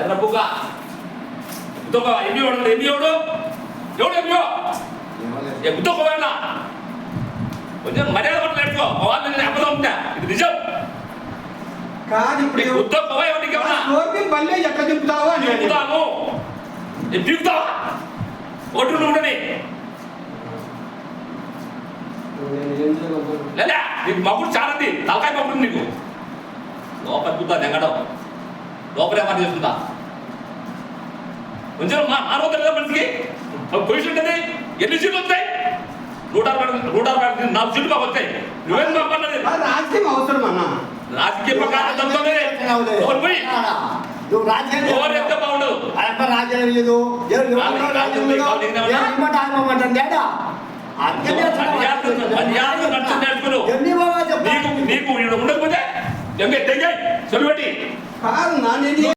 ఎర్ర బుగ్గ. గుద్దొక్క ఎంబీ వాడు ఎంబీ ఎవడు ఎవడు ఎంబీ ఏ గుద్దొక్కవేనా కొంచెం మర్యాద పట్ల నేర్చుకో. వాళ్ళు నేను అబద్ధం ఉంటా ఇది నిజం. కాదు ఇప్పుడు నీకు గుద్దొక్కవా ఎవరికి స్కోర్పి బల్లే అడిగాను. పీకుతాము నేను పీకుతావా? ఒడ్డు ఉండని? లేదా నీకు మగుడు చాలంది. తలకాయ మగుడు నీకు. లోపల చూద్దా తెగడం లోపలే పని చేస్తుందా కొంచెం మా మానవత లేదా మనిషికి? పొజిషన్ ఉంటుంది ఎన్ని సీట్లు వస్తాయి? నూట అరవై నూట అరవై నాలుగు సీట్లు మాకు వస్తాయి. నువ్వేం పంపన్నది రాజకీయం అవసరం అన్న. రాజకీయ ప్రకారం తప్పదే. ఎవరు పోయి? నువ్వు రాజ్యం ఎవరు ఎంత బాగుండదు అయ్యప్ప రాజ్యం లేదు. తేడా నీకు ఉండకపోతే ఎంగే తెగ చెరువు పెట్టి కాదు నా నేను